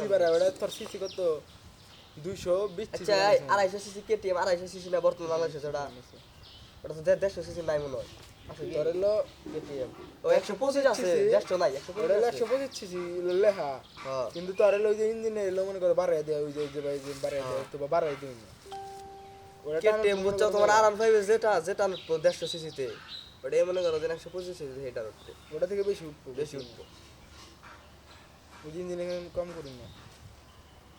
CC বাড়া ওটা তোর সিসি কত? দুইশো বিশ আচ্ছা আড়াইশো সিসি কেটিএম আড়াইশো সিসি না বর্তমান বাংলাদেশে ওটা ওটা তো দেড়শো সিসি নাই মনে হয়। কেটিএম। ও একশো পঁচিশ আছে দেড়শো নাই একশো ওটা পঁচিশ হলো আছে। একশো পঁচিশ সিসি লেখা। হ্যাঁ। কিন্তু তোর ওই যে ইঞ্জিনে এলো মনে করো বাড়াই দেয় ওই যে ওই যে ভাই যে বাড়াই দেয় তো বাড়াই দিই না। কেটিএম বুঝছ তোমার আরাম যেটা যেটা দেড়শো সিসিতে। মনে করো যে একশো পঁচিশ সিসি এটা উঠবে ওটা থেকে বেশি উঠবো বেশি উঠবো। ওই ইঞ্জিনে কম করি না।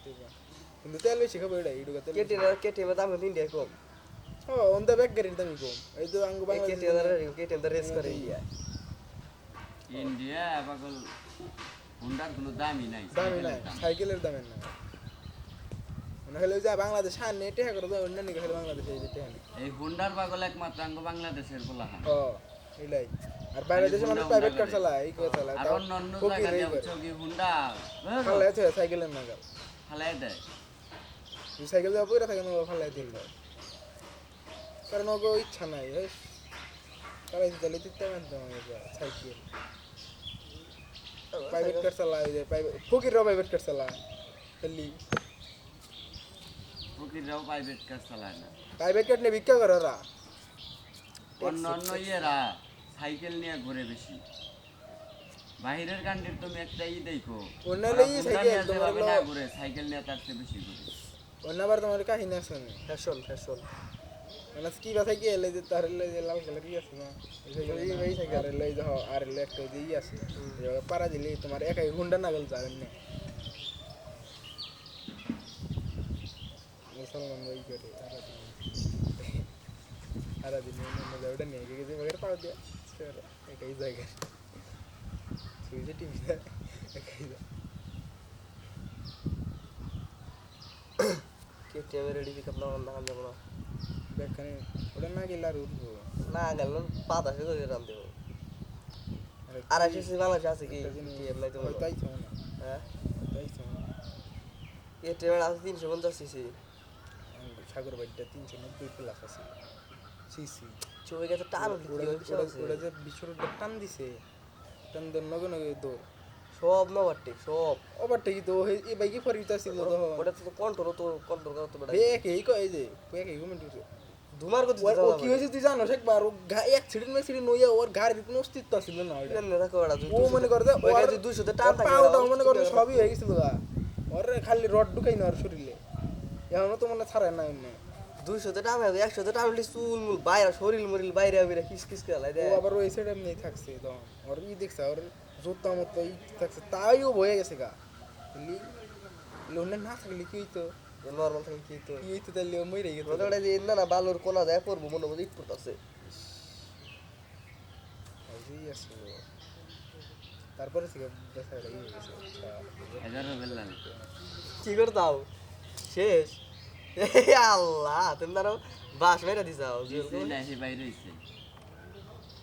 ঠিক আছে। কিন্তু তেল বেশি খাব এটা এইটুকু তেল কেটিএম এর দাম কিন্তু ইন্ডিয়া কম। ও অন দ্য ব্যাক গাড়ির দামই কম। এই তো আঙ্গু বাংলাদেশ কেটিএম কেটিএম তো রেস করে ইয়া ইন্ডিয়া পাগল হুন্ডার কোনো দামই নাই। দামি। নাই সাইকেলের দামের না হলো যে বাংলাদেশ হার নেই টেহা করে অন্য নিকে বাংলাদেশে এই যে টেহা নেই। এই হুন্ডার পাগল একমাত্র আঙ্গ বাংলাদেশের বলা হয়। ও এটাই। আর বাইরে দেশে মানুষ প্রাইভেট কার চালায় এই করে চালায় আর অন্য অন্য ফকির জায়গা এই দিয়ে করে বুঝছ কি হুন্ডা ফালাই আছে সাইকেলের নাগাল। ফালাই দেয়। সাইকেল দেওয়া পয়রা থাকে না ফালাই দিল কারণ ওগো ইচ্ছা নাই হেস চালাইতে চালাইতে তেমন তেমন সাইকেল। প্রাইভেট কার চালায় ওই যে প্রাইভেট ফকিররাও প্রাইভেট কার চালায় দিল্লি ফকিররাও প্রাইভেট কার চালায় না। প্রাইভেট কার নিয়ে ভিক্ষা করে ওরা। অন্য অন্য ইয়েরা। সাইকেল নিয়ে ঘুরে বেশি। বাহিরের কান্ট্রির তুমি একটা ই দেখো। অন্য ওরা হলে ই হুন্ডা সাইকেল নিয়ে তোমার যেভাবে হলো না ঘুরে সাইকেল নিয়ে তার চেয়ে বেশি ঘুরে। অন্য আবার তোমার কাহিনী আছে না? Fashion fashion. মানে কি বা সাইকেল এই যে তার হলে যে লাল কালার কি আছে না? এই সাইকেল এই এই সাইকেল হলে এই যে হ, আর হলে একটা যে ই আছে। এই জায়গায় পারা দিলে তোমার একাই হুন্ডা নাগল চাবেন না। মুসলমান ওই করে? সারা দিন সারা দিন ওটা নিয়ে গেছে মগের পাও দিয়া। চলো, একাই জায়গা সুইচে টিভি একাই যা কেটিএম এর রেডি পিকআপ না না কাম যাব না। দেখখানে ওটা না গেলে আর উঠবো। না গেল পাঁচ আসে করে রাম দেবো আরে আড়াইশো সিসি বাংলাদেশে আছে কি? কেটিএম নাই তো ওই তাই তো হ্যাঁ? তাই তো না। কেটিএম আছে তিনশো পঞ্চাশ সিসি সাগর বাড়িটা তিনশো নব্বই প্লাস আছে। সিসি চলে গেছে টান ওরা যে টান দিছে টান দেন নগে নগে দৌড় সব নবারটি সব। ওভারটেক তো এই বাইকে ফরিত আসছিল তো ওটা তো কন্ট্রোল তো কন্ট্রোল এই কয় যে এই কমেন্ট করছে ধুমার করতে ও কি হয়েছে তুই জানো একবার ও অ্যাক্সিডেন্ট ম্যাক্সিডেন্ট হইয়া ওর গাড়ির কোনো অস্তিত্ব ছিল না ওইটা। রাখো ও মনে করে যে ওই গাড়ি দুইশো তে টান থাকে মনে করে সবই হয়ে গেছিল গা। ওর খালি রড ঢুকাই না ওর শরীরে। এখনও তো মনে ছাড়ায় না এমনি দুইশো তে টান হবে একশো তে টান চুল মুল বাইরে শরীর মরিল বাইরে আমি কিস কিস করে লাই দেয়। আবার ওই সাইড এমনি থাকছে তো ওর ই দেখছে ওর জোতা মতো ই থাকছে তাই ও ভয়ে গেছে গা। বুঝলি লোনে না থাকলে কি হইতো? নর্মাল থাকে কি তো কি হইতো তাহলে মরে গেছে। মনে যে না না বালুর কোনা যায় পড়ব মনে মধ্যে ইট পড়তেছে তারপরে থেকে কি করতাম শেষ। আল্লাহ তুমি তারও বাস মেরে দিছাও বাইরে